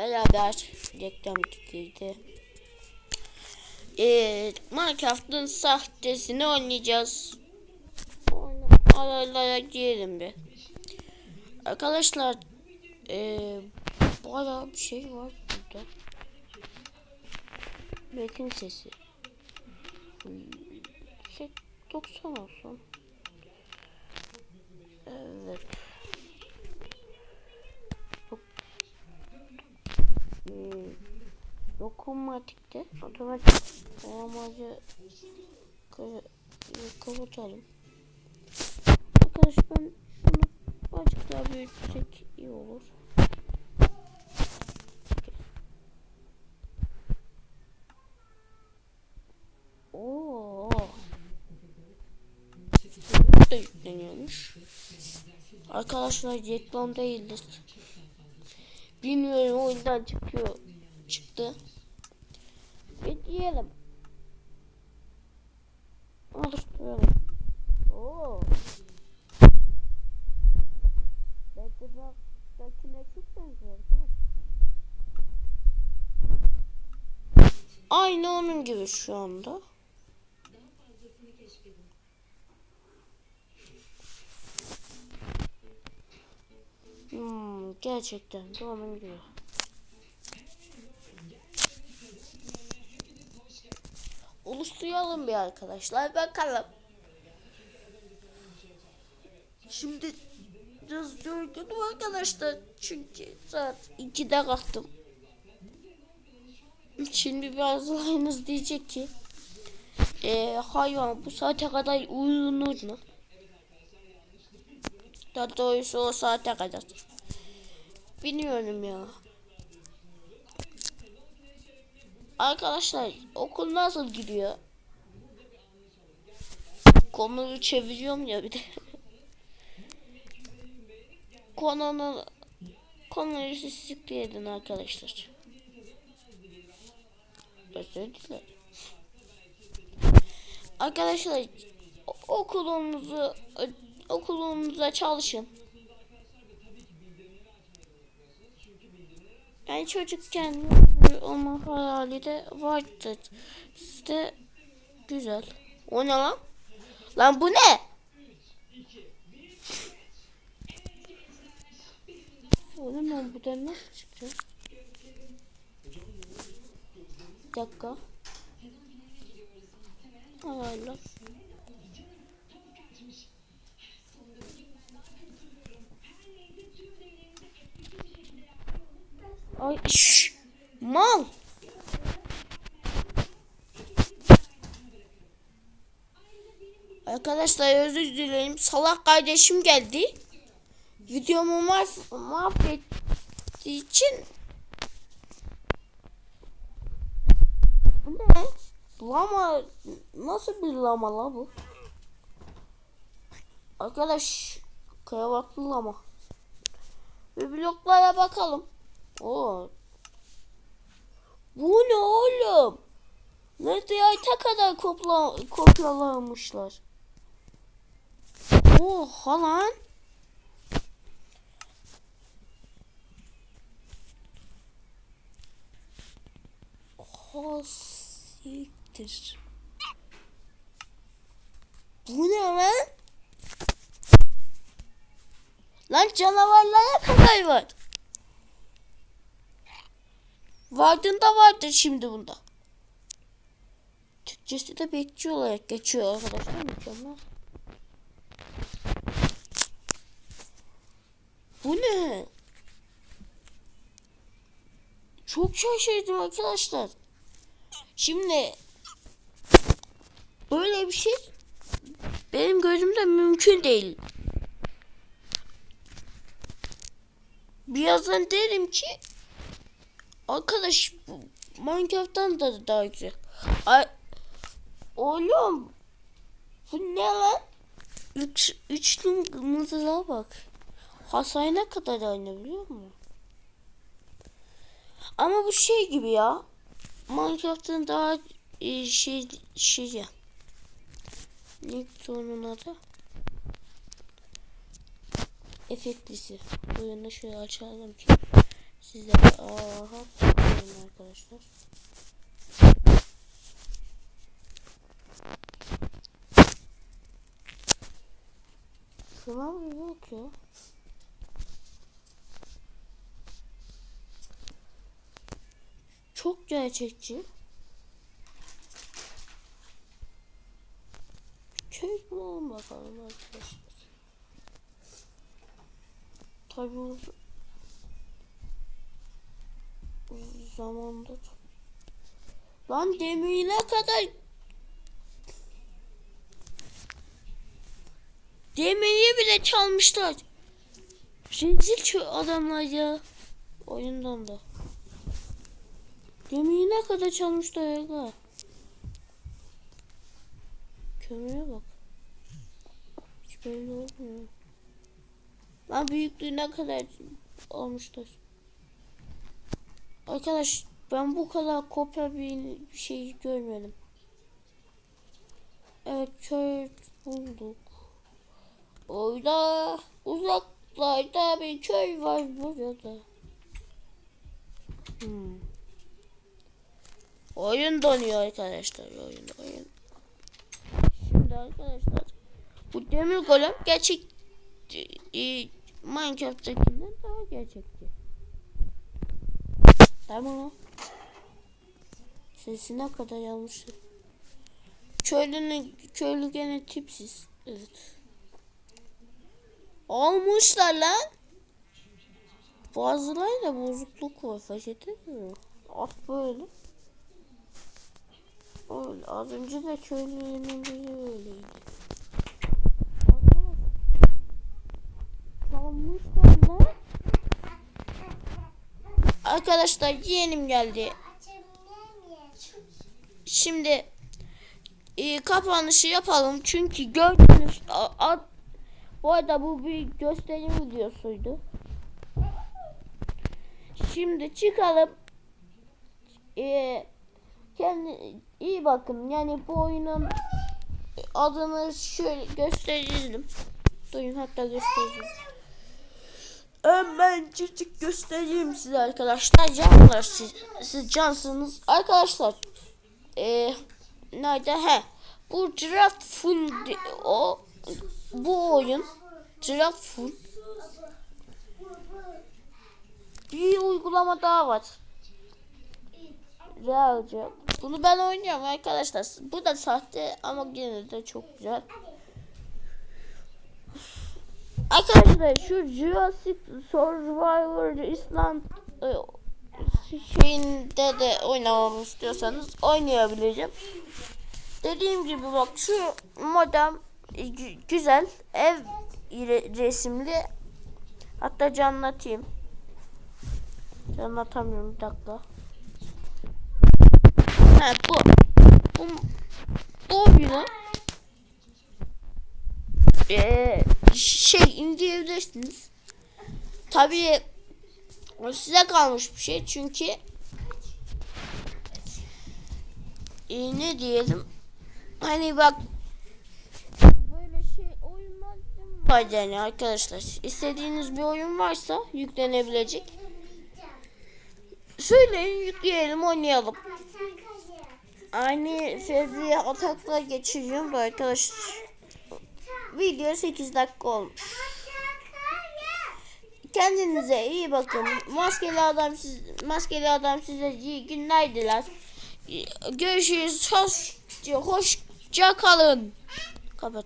beraber reklam girdi. Ee, Minecraft'ın sahtesini oynayacağız. Oyna- Aralara girelim bir. Arkadaşlar ee, bayağı bir şey var burada. Metin sesi. Hmm, Şey 90 olsun. Evet. Hmm, dokunmatikte otomatik ayarlamacı ka- kapatalım. Arkadaş ben bunu azıcık daha büyütsek iyi olur. Oo. Bu da yükleniyormuş. Arkadaşlar reklam değildir. Bilmiyorum oyundan çıkıyor. Çıktı. Bekleyelim. Oluşturalım. Oo. Bedrock'takine çok benziyor. Aynı onun gibi şu anda. Hmm, gerçekten de onun Oluşturalım bir arkadaşlar bakalım. Şimdi biraz yorgunum arkadaşlar çünkü saat 2'de kalktım. Şimdi bazılarınız diyecek ki e, hayvan bu saate kadar uyunur mu? Daha doğrusu o saate kadar. Bilmiyorum ya. Arkadaşlar okul nasıl gidiyor? Konuyu çeviriyorum ya bir de. Konunu konuyu siz siktirdin arkadaşlar. Özür dilerim. Arkadaşlar o- okulunuzu okulunuza çalışın. Yani çocukken olma hayali de vardı. Sizde güzel. O ne lan? Lan bu ne? Oğlum ben buradan nasıl çıkacağım? Bir dakika. Ayarla. Ay şş, mal. Arkadaşlar özür dilerim. Salak kardeşim geldi. Videomu mahv mahvettiği için Bu ne? Lama nasıl bir lama la bu? Arkadaş kayavaklı lama. Bir bloklara bakalım. Oo. Bu ne oğlum? Neredeyse kadar kopla, kopyalamışlar. Oha lan. Oha siktir. Bu ne lan? Lan canavarlara kadar var. Vardığında vardır şimdi bunda. Türkçesi de bekçi olarak geçiyor arkadaşlar. Mükemmel. Bu ne? Çok şaşırdım arkadaşlar. Şimdi böyle bir şey benim gözümde mümkün değil. Birazdan derim ki arkadaş Minecraft'tan da daha güzel. Ay, oğlum bu ne lan? Üç, üçlü mızığa bak. Hasar ne kadar aynı biliyor musun? Ama bu şey gibi ya. Minecraft'ın daha e, şey şey ya. Ne onun adı? Efektlisi. Oyunu şöyle açalım ki Aha bakıyorum arkadaşlar. Şuna bir bak ya. Çok gerçekçi. Köy bulalım bakalım arkadaşlar. Tabii zamanda Lan demine kadar Demeyi bile çalmışlar. Rezil şu adamlar ya. Oyundan da. Gemiyi ne kadar çalmışlar ya. Kömüre bak. Hiç belli olmuyor. Lan büyüklüğü ne kadar olmuşlar. Arkadaş ben bu kadar kopya bir şey görmedim. Evet köy bulduk. Orada uzaklarda bir köy var burada. Hmm. Oyun donuyor arkadaşlar. Oyun oyun. Şimdi arkadaşlar bu demir golem gerçek e, Minecraft'takinden daha gerçekçi. Tamam. Sesi ne kadar yanlış. Köylünün köylü gene tipsiz. Evet. Olmuşlar lan. Bazılarıyla bozukluk var. Fark ettin mi? At böyle. Öyle. Az önce de köylünün biri öyleydi. Çalmışlar lan. Arkadaşlar yeğenim geldi. Şimdi e, kapanışı yapalım. Çünkü gördünüz a, a- bu arada bu bir gösterim videosuydu. Şimdi çıkalım. Ee, kendi iyi bakın. Yani bu oyunun adını şöyle gösterelim. Duyun hatta göstereyim. Hemen çocuk göstereyim size arkadaşlar. Canlar siz, siz cansınız. Arkadaşlar ee, nerede? He. Bu Giraffe Fun o bu oyun Giraffe Fun bir uygulama daha var. Realce. Bunu ben oynuyorum arkadaşlar. Bu da sahte ama yine de çok güzel. Arkadaşlar şu Jurassic Survivor Island e, şeyinde de oynamamı istiyorsanız oynayabileceğim. Dediğim gibi bak şu modem e, gü- güzel ev re- resimli hatta canlatayım. Anlatamıyorum bir dakika. Ha bu. Bu, bu oyunu eee, şey indirebilirsiniz. Tabii o size kalmış bir şey çünkü eee, ne diyelim hani bak böyle şey oyunlar var yani arkadaşlar istediğiniz bir oyun varsa yüklenebilecek Söyleyin yükleyelim oynayalım. Aynı Fevzi'ye atakla geçiriyorum da arkadaşlar. Video 8 dakika olmuş. Kendinize iyi bakın. Maskeli adam siz maskeli adam size iyi günler diler. Görüşürüz. Hoş, hoşça kalın.